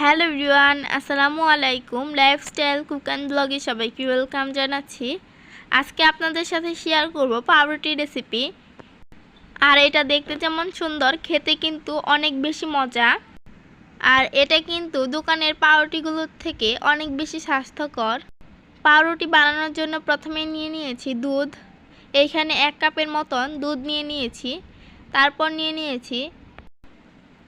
Hello everyone, আসসালামু আলাইকুম। Lifestyle cook and ব্লগে সবাইকে ওয়েলকাম জানাচ্ছি। আজকে আপনাদের সাথে শেয়ার করব পাউরুটি রেসিপি আর এটা দেখতে যেমন সুন্দর, খেতে কিন্তু অনেক বেশি মজা। আর এটা কিন্তু দোকানের পাউরুটিগুলোর থেকে অনেক বেশি স্বাস্থ্যকর। পাউরুটি বানানোর জন্য প্রথমে নিয়ে নিয়েছি দুধ। এইখানে এক কাপের মতন দুধ নিয়ে নিয়েছি। তারপর নিয়ে নিয়েছি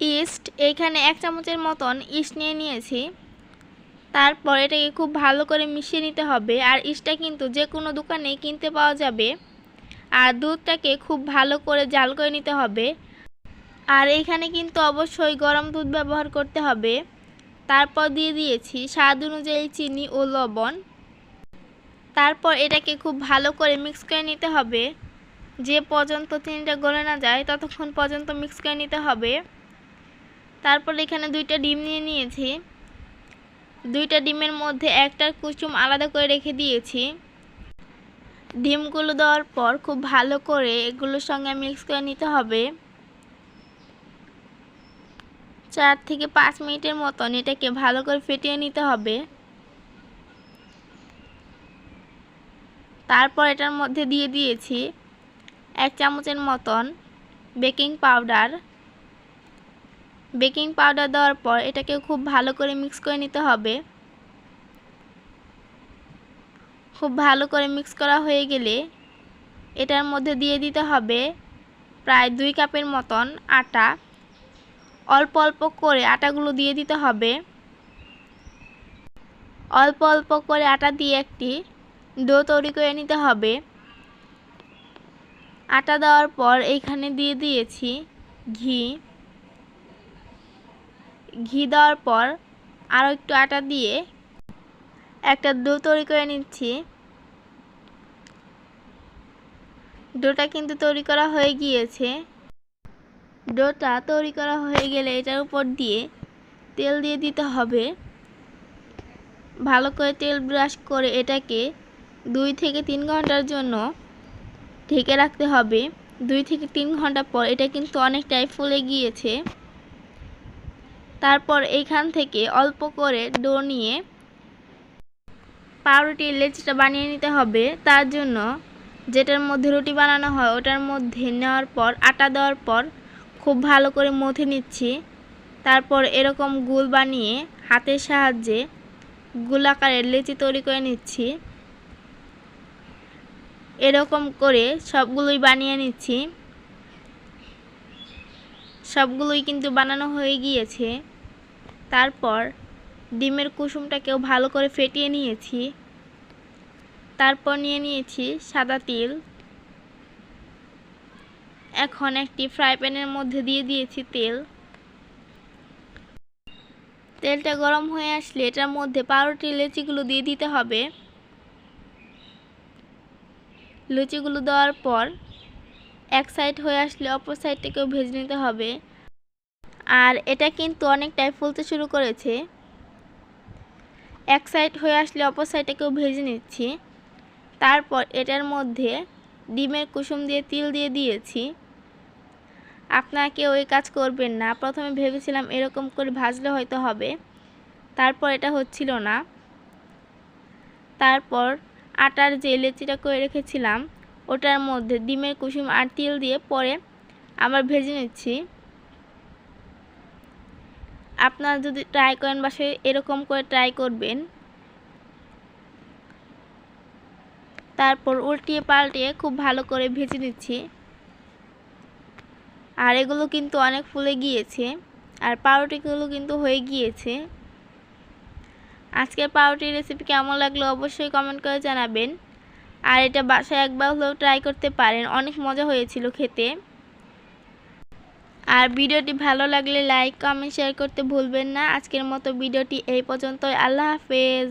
ইস্ট এইখানে এক চামচের মতন ইস্ট নিয়ে নিয়েছি। তারপর এটাকে খুব ভালো করে মিশিয়ে নিতে হবে। আর ইস্টটা কিন্তু যে কোনো দোকানেই কিনতে পাওয়া যাবে। আর দুধটাকে খুব ভালো করে জাল করে নিতে হবে। আর এইখানে কিন্তু অবশ্যই গরম দুধ ব্যবহার করতে হবে। তারপর দিয়ে দিয়েছি স্বাদ অনুযায়ী চিনি ও লবণ। তারপর এটাকে খুব ভালো করে মিক্স করে নিতে হবে। যে পর্যন্ত চিনিটা গলে না যায়, ততক্ষণ পর্যন্ত মিক্স করে নিতে হবে। তারপর এখানে দুইটা ডিম নিয়ে নিয়েছি। দুইটা ডিমের মধ্যে একটা কুসুম আলাদা করে রেখে দিয়েছি। ডিমগুলো দেওয়ার পর খুব ভালো করে এগুলোর সঙ্গে মিক্স করে নিতে হবে। চার থেকে পাঁচ মিনিটের মতন এটাকে ভালো করে ফেটিয়ে নিতে হবে। তারপর এটার মধ্যে দিয়ে দিয়েছি এক চামচের মতন বেকিং পাউডার। বেকিং পাউডার দেওয়ার পর এটাকে খুব ভালো করে মিক্স করে নিতে হবে। খুব ভালো করে মিক্স করা হয়ে গেলে এটার মধ্যে দিয়ে দিতে হবে প্রায় দুই কাপের মতন আটা। অল্প অল্প করে আটাগুলো দিয়ে দিতে হবে। অল্প অল্প করে আটা দিয়ে একটি ডো তৈরি করে নিতে হবে। আটা দেওয়ার পর এইখানে দিয়ে দিয়েছি ঘি। ঘি দেওয়ার পর আরও একটু আটা দিয়ে একটা ডো তৈরি করে নিচ্ছি। ডোটা কিন্তু তৈরি করা হয়ে গিয়েছে। ডোটা তৈরি করা হয়ে গেলে এটার উপর দিয়ে তেল দিয়ে দিতে হবে। ভালো করে তেল ব্রাশ করে এটাকে দুই থেকে তিন ঘণ্টার জন্য ঢেকে রাখতে হবে। দুই থেকে তিন ঘণ্টা পর এটা কিন্তু অনেকটাই ফুলে গিয়েছে। তারপর এইখান থেকে অল্প করে ডো নিয়ে পাউরুটির লেচিটা বানিয়ে নিতে হবে। তার জন্য যেটার মধ্যে রুটি বানানো হয়, ওটার মধ্যে নেওয়ার পর, আটা দেওয়ার পর খুব ভালো করে মথে নিচ্ছি। তারপর এরকম গুল বানিয়ে হাতের সাহায্যে গোলাকারের লেচি তৈরি করে নিচ্ছি। এরকম করে সবগুলোই বানিয়ে নিচ্ছি। সবগুলোই কিন্তু বানানো হয়ে গিয়েছে। তারপর ডিমের কুসুমটাকেও ভালো করে ফেটিয়ে নিয়েছি। তারপর নিয়ে নিয়েছি সাদা তিল। এখন একটি ফ্রাই প্যানের মধ্যে দিয়ে দিয়েছি তেল। তেলটা গরম হয়ে আসলে এটার মধ্যে পাউরুটি লেচিগুলো দিয়ে দিতে হবে। লুচিগুলো দেওয়ার পর এক সাইড হয়ে আসলে অপর সাইডটাকেও ভেজে নিতে হবে। আর এটা কিন্তু অনেকটাই ফুলতে শুরু করেছে। এক সাইড হয়ে আসলে অপর সাইডটাকেও ভেজে নিচ্ছি। তারপর এটার মধ্যে ডিমের কুসুম দিয়ে তিল দিয়ে দিয়েছি। আপনারা কেউ ওই কাজ করবেন না। প্রথমে ভেবেছিলাম এরকম করে ভাজলে হয়তো হবে। তারপর এটা হচ্ছিল না। তারপর আটার যে লেচিটা করে রেখেছিলাম ওটার মধ্যে ডিমের কুসুম আর তিল দিয়ে পরে আবার ভেজে নিচ্ছি। আপনারা যদি ট্রাই করেন বাসায়, এরকম করে ট্রাই করবেন। তারপর উল্টিয়ে পাল্টিয়ে খুব ভালো করে ভেজে নিচ্ছি। আর এগুলো কিন্তু অনেক ফুলে গিয়েছে। আর পাউরুটিগুলো কিন্তু হয়ে গিয়েছে। আজকের পাউরুটির রেসিপি কেমন লাগল অবশ্যই কমেন্ট করে জানাবেন। আর এটা বাসায় একবার হলেও ট্রাই করতে পারেন। অনেক মজা হয়েছিল খেতে। আর ভিডিওটি ভালো লাগলে লাইক কমেন্ট শেয়ার করতে ভুলবেন না। আজকের মতো ভিডিওটি এই পর্যন্তই। আল্লাহ হাফেজ।